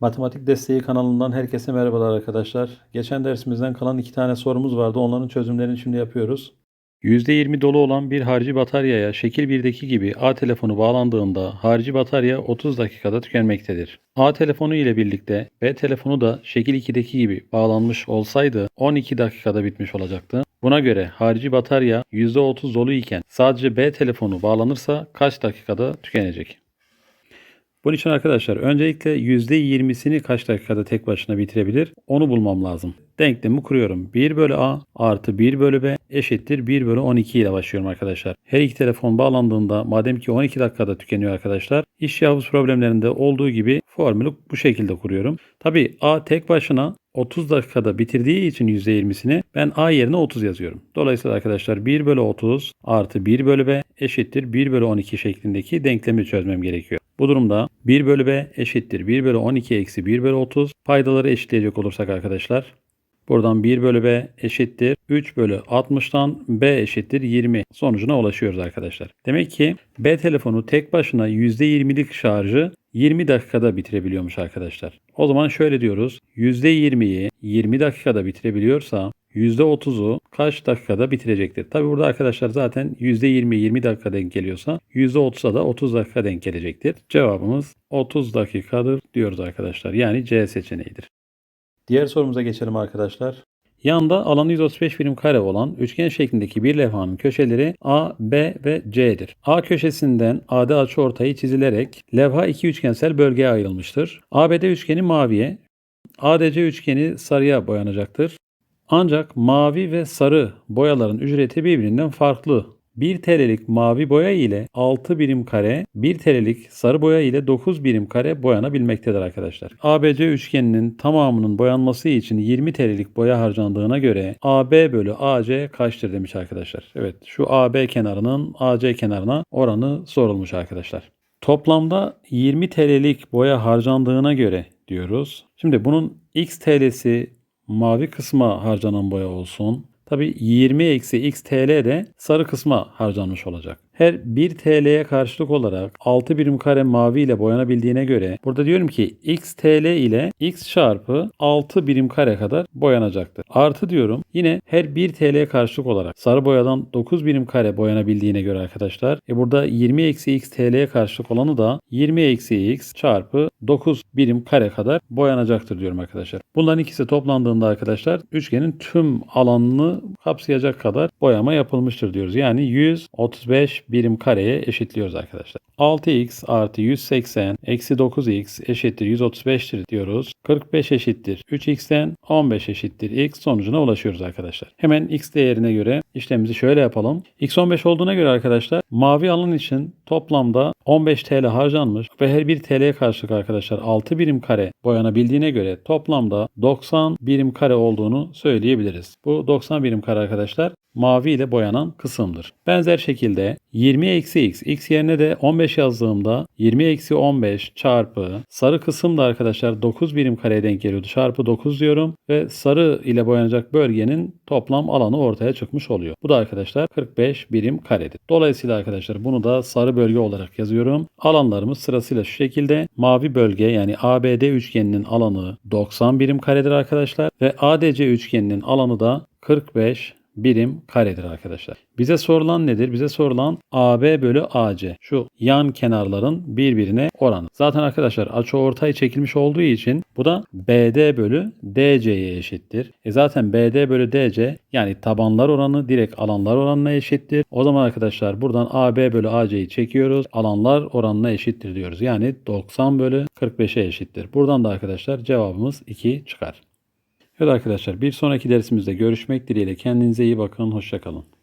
Matematik Desteği kanalından herkese merhabalar arkadaşlar. Geçen dersimizden kalan iki tane sorumuz vardı. Onların çözümlerini şimdi yapıyoruz. %20 dolu olan bir harici bataryaya şekil 1'deki gibi A telefonu bağlandığında harici batarya 30 dakikada tükenmektedir. A telefonu ile birlikte B telefonu da şekil 2'deki gibi bağlanmış olsaydı 12 dakikada bitmiş olacaktı. Buna göre harici batarya %30 dolu iken sadece B telefonu bağlanırsa kaç dakikada tükenecek? Bunun için arkadaşlar öncelikle %20'sini kaç dakikada tek başına bitirebilir onu bulmam lazım. Denklemi kuruyorum. 1 bölü A artı 1 bölü B eşittir 1 bölü 12 ile başlıyorum arkadaşlar. Her iki telefon bağlandığında madem ki 12 dakikada tükeniyor arkadaşlar. İş yavuz problemlerinde olduğu gibi formülü bu şekilde kuruyorum. Tabi A tek başına 30 dakikada bitirdiği için %20'sini ben A yerine 30 yazıyorum. Dolayısıyla arkadaşlar 1 bölü 30 artı 1 bölü B eşittir 1 bölü 12 şeklindeki denklemi çözmem gerekiyor. Bu durumda 1 bölü B eşittir 1 bölü 12 eksi 1 bölü 30 paydaları eşitleyecek olursak arkadaşlar Buradan 1 bölü B eşittir 3 bölü 60'tan B eşittir 20 sonucuna ulaşıyoruz arkadaşlar. Demek ki B telefonu tek başına %20'lik şarjı 20 dakikada bitirebiliyormuş arkadaşlar. O zaman şöyle diyoruz. %20'yi 20 dakikada bitirebiliyorsa %30'u kaç dakikada bitirecektir? Tabi burada arkadaşlar zaten %20 20 dakika denk geliyorsa %30'a da 30 dakika denk gelecektir. Cevabımız 30 dakikadır diyoruz arkadaşlar. Yani C seçeneğidir. Diğer sorumuza geçelim arkadaşlar. Yanda alanı 135 birim kare olan üçgen şeklindeki bir levhanın köşeleri A, B ve C'dir. A köşesinden AD açıortayı çizilerek levha iki üçgensel bölgeye ayrılmıştır. ABD üçgeni maviye, ADC üçgeni sarıya boyanacaktır. Ancak mavi ve sarı boyaların ücreti birbirinden farklı 1 TL'lik mavi boya ile 6 birim kare, 1 TL'lik sarı boya ile 9 birim kare boyanabilmektedir arkadaşlar. ABC üçgeninin tamamının boyanması için 20 TL'lik boya harcandığına göre AB bölü AC kaçtır demiş arkadaşlar. Evet şu AB kenarının AC kenarına oranı sorulmuş arkadaşlar. Toplamda 20 TL'lik boya harcandığına göre diyoruz. Şimdi bunun X TL'si mavi kısma harcanan boya olsun. Tabi 20 eksi x TL de sarı kısma harcanmış olacak. Her 1 TL'ye karşılık olarak 6 birim kare mavi ile boyanabildiğine göre burada diyorum ki x TL ile x çarpı 6 birim kare kadar boyanacaktır. Artı diyorum yine her 1 TL'ye karşılık olarak sarı boyadan 9 birim kare boyanabildiğine göre arkadaşlar e burada 20 eksi x TL'ye karşılık olanı da 20 eksi x çarpı 9 birim kare kadar boyanacaktır diyorum arkadaşlar. Bunların ikisi toplandığında arkadaşlar üçgenin tüm alanını kapsayacak kadar boyama yapılmıştır diyoruz. Yani 135 birim kareye eşitliyoruz arkadaşlar. 6x artı 180 eksi 9x eşittir 135'tir diyoruz. 45 eşittir 3x'ten 15 eşittir x sonucuna ulaşıyoruz arkadaşlar. Hemen x değerine göre işlemimizi şöyle yapalım. x 15 olduğuna göre arkadaşlar mavi alan için toplamda 15 TL harcanmış ve her bir TL'ye karşılık arkadaşlar 6 birim kare boyanabildiğine göre toplamda 90 birim kare olduğunu söyleyebiliriz. Bu 90 birim kare arkadaşlar mavi ile boyanan kısımdır. Benzer şekilde 20 eksi x, x yerine de 15 yazdığımda 20 eksi 15 çarpı sarı kısım da arkadaşlar 9 birim kareye denk geliyordu. Çarpı 9 diyorum ve sarı ile boyanacak bölgenin toplam alanı ortaya çıkmış oluyor. Bu da arkadaşlar 45 birim karedir. Dolayısıyla arkadaşlar bunu da sarı bölge olarak yazıyorum. Alanlarımız sırasıyla şu şekilde. Mavi bölge yani ABD üçgeninin alanı 90 birim karedir arkadaşlar ve ADC üçgeninin alanı da 45 birim karedir arkadaşlar. Bize sorulan nedir? Bize sorulan AB bölü AC. Şu yan kenarların birbirine oranı. Zaten arkadaşlar açı ortay çekilmiş olduğu için bu da BD bölü DC'ye eşittir. E zaten BD bölü DC yani tabanlar oranı direkt alanlar oranına eşittir. O zaman arkadaşlar buradan AB bölü AC'yi çekiyoruz. Alanlar oranına eşittir diyoruz. Yani 90 bölü 45'e eşittir. Buradan da arkadaşlar cevabımız 2 çıkar. Evet arkadaşlar bir sonraki dersimizde görüşmek dileğiyle kendinize iyi bakın. Hoşçakalın.